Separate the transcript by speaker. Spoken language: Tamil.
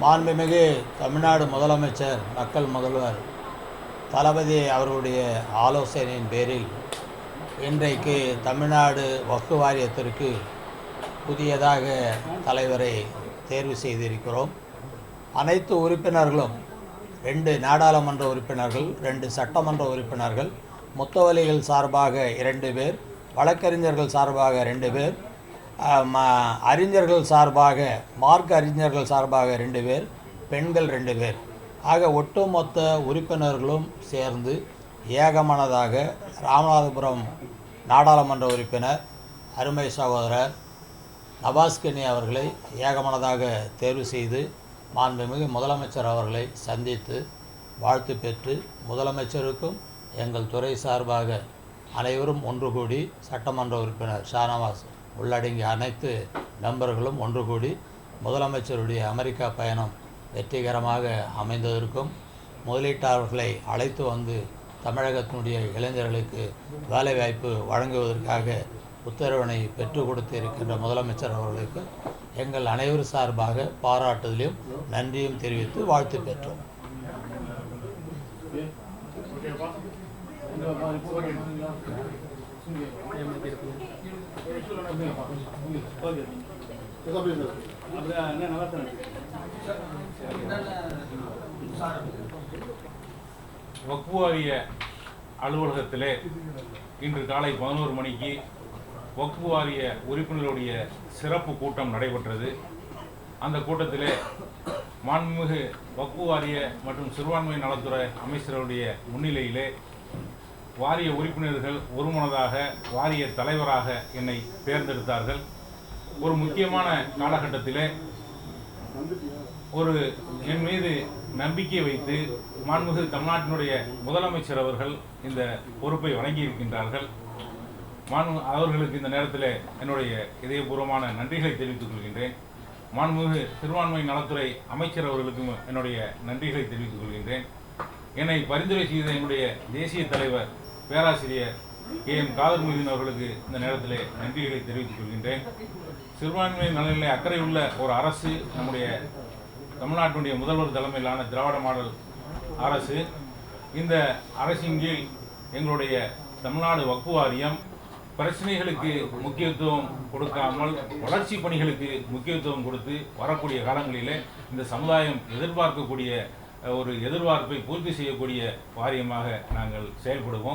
Speaker 1: மாண்புமிகு தமிழ்நாடு முதலமைச்சர் மக்கள் முதல்வர் தளபதி அவர்களுடைய ஆலோசனையின் பேரில் இன்றைக்கு தமிழ்நாடு வக்கு வாரியத்திற்கு புதியதாக தலைவரை தேர்வு செய்திருக்கிறோம். அனைத்து உறுப்பினர்களும் ரெண்டு நாடாளுமன்ற உறுப்பினர்கள் ரெண்டு சட்டமன்ற உறுப்பினர்கள் முத்தவலிகள் சார்பாக இரண்டு பேர் வழக்கறிஞர்கள் சார்பாக ரெண்டு பேர் அறிஞர்கள் சார்பாக மார்க் அறிஞர்கள் சார்பாக ரெண்டு பேர் பெண்கள் ரெண்டு பேர். ஆக ஒட்டுமொத்த உறுப்பினர்களும் சேர்ந்து ஏகமனதாக ராமநாதபுரம் நாடாளுமன்ற உறுப்பினர் அருமை சகோதரர் நபாஸ்கனி அவர்களை ஏகமனதாக தேர்வு செய்து மாண்புமிகு முதலமைச்சர் அவர்களை சந்தித்து வாழ்த்து பெற்று முதலமைச்சருக்கும் எங்கள் துறை சார்பாக அனைவரும் ஒன்று கூடி சட்டமன்ற உறுப்பினர் ஷானவாஸ். உள்ளடங்கிய அனைத்து நண்பர்களும் ஒன்று கூடி முதலமைச்சருடைய அமெரிக்கா பயணம் வெற்றிகரமாக அமைந்ததற்கும் முதலீட்டாளர்களை அழைத்து வந்து தமிழகத்தினுடைய இளைஞர்களுக்கு வேலைவாய்ப்பு வழங்குவதற்காக உத்தரவினை பெற்றுக் கொடுத்திருக்கின்ற முதலமைச்சர் அவர்களுக்கு எங்கள் அனைவர் சார்பாக பாராட்டுதலையும் நன்றியும் தெரிவித்து வாழ்த்து பெற்றோம்.
Speaker 2: வக்ஃபு வாரிய அலுவலகத்திலே இன்று காலை பதினோரு மணிக்கு வக்புவாரிய வாரிய உறுப்பினர்களுடைய சிறப்பு கூட்டம் நடைபெற்றது. அந்த கூட்டத்திலே மாண்புமிகு வக்ஃபு வாரிய மற்றும் சிறுபான்மை நலத்துறை அமைச்சருடைய முன்னிலையிலே வாரிய உறுப்பினர்கள் ஒருமனதாக வாரிய தலைவராக என்னை தேர்ந்தெடுத்தார்கள். ஒரு முக்கியமான காலகட்டத்தில் ஒரு என் மீது நம்பிக்கை வைத்து மாண்புமிகு தமிழ்நாட்டினுடைய முதலமைச்சர் அவர்கள் இந்த பொறுப்பை வழங்கியிருக்கின்றார்கள். மாண்பு அவர்களுக்கு இந்த நேரத்தில் என்னுடைய இதயபூர்வமான நன்றிகளை தெரிவித்துக் கொள்கின்றேன். மாண்புமிகு சிறுபான்மை நலத்துறை அமைச்சர் அவர்களுக்கும் என்னுடைய நன்றிகளை தெரிவித்துக் கொள்கின்றேன். என்னை பரிந்துரை செய்த என்னுடைய தேசிய தலைவர் பேராசிரியர் கே எம் காதர் அவர்களுக்கு இந்த நேரத்தில் நன்றிகளை தெரிவித்துக் கொள்கின்றேன். சிறுபான்மை நலனிலே அக்கறை உள்ள ஒரு அரசு நம்முடைய தமிழ்நாட்டினுடைய முதல்வர் தலைமையிலான திராவிட மாடல் அரசு. இந்த அரசின் கீழ் எங்களுடைய தமிழ்நாடு வக்கு வாரியம் பிரச்சனைகளுக்கு முக்கியத்துவம் கொடுக்காமல் வளர்ச்சி பணிகளுக்கு முக்கியத்துவம் கொடுத்து வரக்கூடிய காலங்களிலே இந்த சமுதாயம் எதிர்பார்க்கக்கூடிய ஒரு எதிர்பார்ப்பை பூர்த்தி செய்யக்கூடிய வாரியமாக நாங்கள் செயல்படுவோம்.